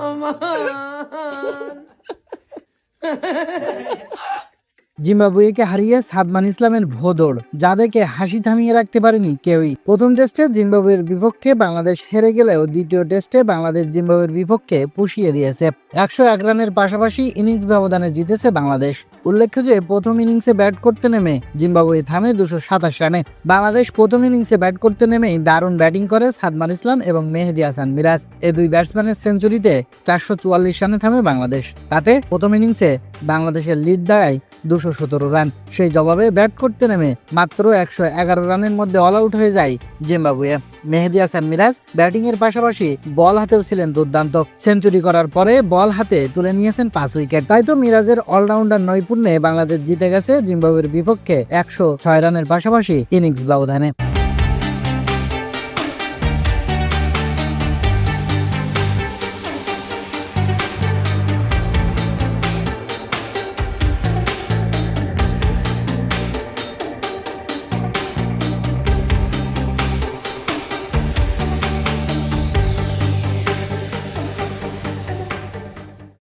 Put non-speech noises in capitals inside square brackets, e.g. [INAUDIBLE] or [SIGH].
Aman. [LAUGHS] [LAUGHS] জিম্বাবুয়েকে হারিয়ে সাদমান ইসলামের ভোদড় যাদেরকে হাসি থামিয়ে রাখতে পারেনি কেউই। প্রথম টেস্টে জিম্বাবুয়ের বিপক্ষে বাংলাদেশ হেরে গেলেও দ্বিতীয় টেস্টে বাংলাদেশ জিম্বাবুয়ের বিপক্ষে পুষিয়ে দিয়েছে। একশো এক রানের পাশাপাশি ইনিংস ব্যবধানে জিতেছে বাংলাদেশ। উল্লেখ্য যে, প্রথম ইনিংসে ব্যাট করতে নেমে জিম্বাবুয়ে থামে দুশো সাতাশ রানে। বাংলাদেশ প্রথম ইনিংসে ব্যাট করতে নেমেই দারুণ ব্যাটিং করে সাদমান ইসলাম এবং মেহেদি হাসান মিরাজ। এ দুই ব্যাটসম্যানের সেঞ্চুরিতে চারশো চুয়াল্লিশ রানে থামে বাংলাদেশ। তাতে প্রথম ইনিংসে বাংলাদেশের লিড দাঁড়ায় দুশো সতেরো রান। সেই জবাবে ব্যাট করতে নেমে মাত্র একশো এগারো রানের মধ্যে অল আউট হয়ে যায় জিম্বাবুয়ে। মেহেদি হাসান মিরাজ ব্যাটিং এর পাশাপাশি বল হাতেও ছিলেন দুর্দান্ত। সেঞ্চুরি করার পরে বল হাতে তুলে নিয়েছেন পাঁচ উইকেট তাই তো মিরাজের অলরাউন্ডার নৈপুণ্যে বাংলাদেশ জিতে গেছে জিম্বাবুয়ের বিপক্ষে একশো ছয় রানের পাশাপাশি ইনিংস ব্যবধানে